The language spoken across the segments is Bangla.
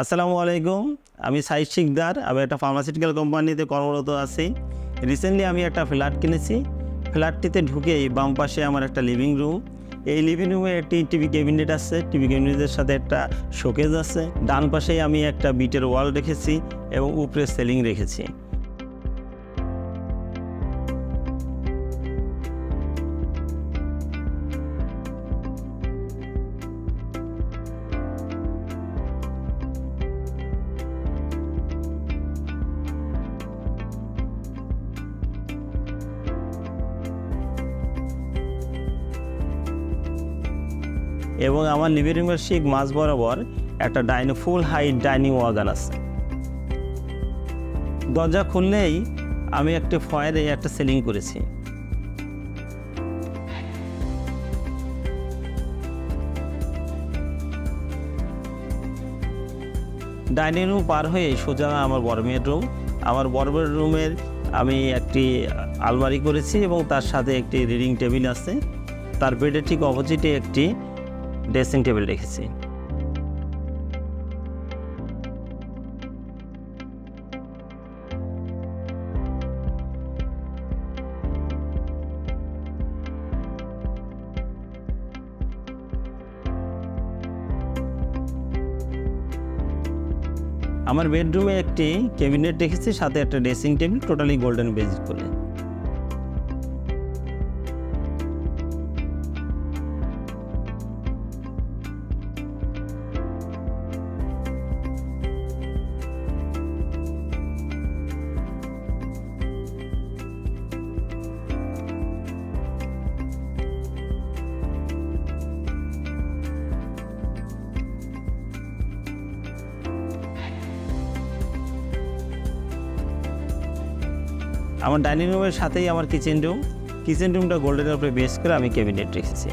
আসসালামু আলাইকুম, আমি সাই শিকদার, আমি একটা ফার্মাসিউটিক্যাল কোম্পানিতে কর্মরত আছি। রিসেন্টলি আমি একটা ফ্ল্যাট কিনেছি। ফ্ল্যাটটিতে ঢুকেই বাম পাশে আমার একটা লিভিং রুম এই লিভিং রুমে একটি টিভি ক্যাবিনেট আছে। টিভি ক্যাবিনেটের সাথে একটা শোকেজ আছে। ডান পাশেই আমি একটা বিটের ওয়াল রেখেছি এবং উপরে সেলিং রেখেছি। এবং আমার লিভিং রুমের ঠিক মাঝ বরাবর একটা ডাইনিং ফুল হাইট ডাইনিং ওয়াগান আছে। দরজা খুললেই আমি একটা ফয়ারে একটা সেলিং করেছি। ডাইনিং রুম পার হয়ে সোজা আমার বড় রুম। আমার বড় রুমের আমি একটি আলমারি করেছি এবং তার সাথে একটি রিডিং টেবিল আছে। তার বেডের ঠিক অপোজিটে একটি ড্রেসিং টেবিল রেখেছি। আমার বেডরুমে একটি ক্যাবিনেট রেখেছি, সাথে একটা dressing table, totally golden base করে আমার ডাইনিং রুমের সাথেই আমার কিচেন রুম কিচেন রুমটা গোল্ডেনের উপরে বেস করে আমি ক্যাবিনেট রেখেছি।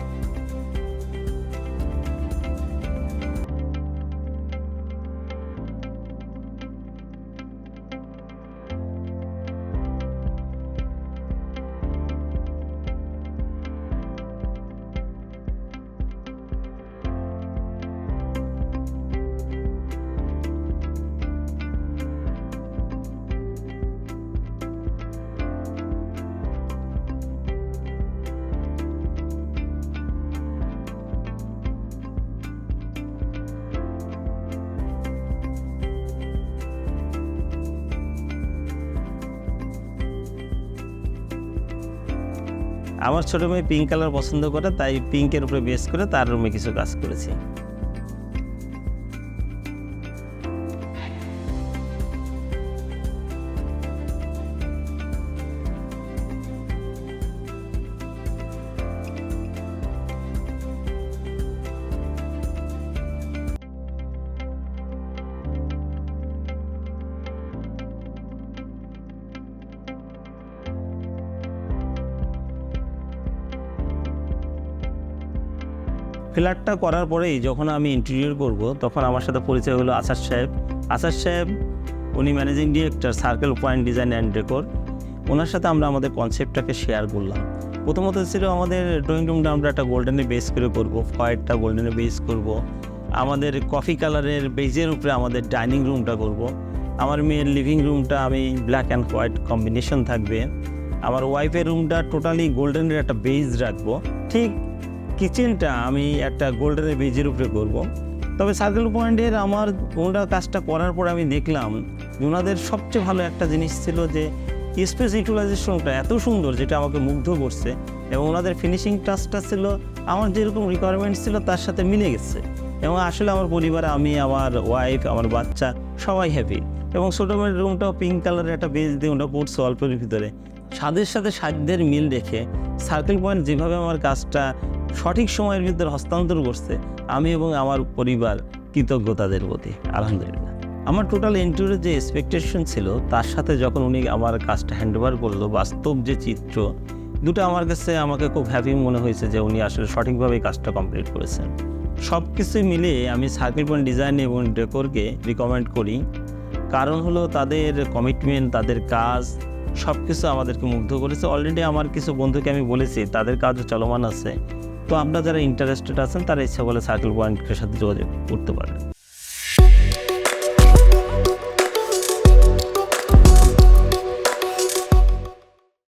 আমার ছোটো মেয়ে পিঙ্ক কালার পছন্দ করে, তাই পিঙ্কের উপরে বেস করে তার রুমে কিছু কাজ করেছি। ফ্ল্যাটটা করার পরেই যখন আমি ইন্টেরিয়র করব, তখন আমার সাথে পরিচয় হলো আসাদ সাহেব। আসাদ সাহেব, উনি managing director circle point design and decor ওনার সাথে আমরা আমাদের কনসেপ্টটাকে শেয়ার করলাম। প্রথমত ছিল আমাদের ড্রয়িং রুমটা আমরা একটা গোল্ডেনে বেস করে করব ফয়েটটা গোল্ডেনে বেস করব। আমাদের কফি কালারের বেজের উপরে আমাদের ডাইনিং রুমটা করব। আমার মেয়ের লিভিং রুমটা আমি ব্ল্যাক অ্যান্ড হোয়াইট কম্বিনেশন থাকবে। আমার ওয়াইফের রুমটা টোটালি গোল্ডেনের একটা বেজ রাখব। ঠিক কিচেনটা আমি একটা গোল্ডেনের বেজের উপরে করব। তবে সার্কেল পয়েন্টের আমার ওনারা কাজটা করার পর আমি দেখলাম, ওনাদের সবচেয়ে ভালো একটা জিনিস ছিল যে, স্পেস ইউটিলাইজেশনটা এত সুন্দর যেটা আমাকে মুগ্ধ করছে এবং ওনাদের ফিনিশিং টাচটা ছিল, আমার যেরকম রিকোয়ারমেন্ট ছিল তার সাথে মিলে গেছে। এবং আসলে আমার পরিবারে আমি, আমার ওয়াইফ আমার বাচ্চা সবাই হ্যাপি এবং ছোটো মেয়ের রুমটাও পিঙ্ক কালারের একটা বেজ দিয়ে ওটা পড়ছে অল্পের ভিতরে। স্বাদের সাথে সাধ্যের মিল রেখে সার্কেল পয়েন্ট যেভাবে আমার কাজটা সঠিক সময়ের ভিতরে হস্তান্তর করছে, আমি এবং আমার পরিবার কৃতজ্ঞ তাদের প্রতি, আলহামদুলিল্লাহ। আমার টোটাল ইন্টারভিউ যে এক্সপেকটেশন ছিল, তার সাথে যখন উনি আমার কাজটা হ্যান্ডওভার করল, বাস্তব যে চিত্র, দুটো আমার কাছে আমাকে খুব হ্যাপি মনে হয়েছে যে উনি আসলে সঠিকভাবে কাজটা কমপ্লিট করেছেন। সব কিছু মিলিয়ে আমি সার্কিট পয়েন্ট ডিজাইন এবং ডেকোরকে রিকমেন্ড করি। কারণ হলো তাদের কমিটমেন্ট তাদের কাজ সব কিছু আমাদেরকে মুগ্ধ করেছে। অলরেডি আমার কিছু বন্ধুকে আমি বলেছি, তাদের কাজও চলমান আছে। তো আপনারা যারা ইন্টারেস্টেড আছেন, তারা ইচ্ছা বলে সার্কেল পয়েন্টের সাথে যোগাযোগ করতে পারেন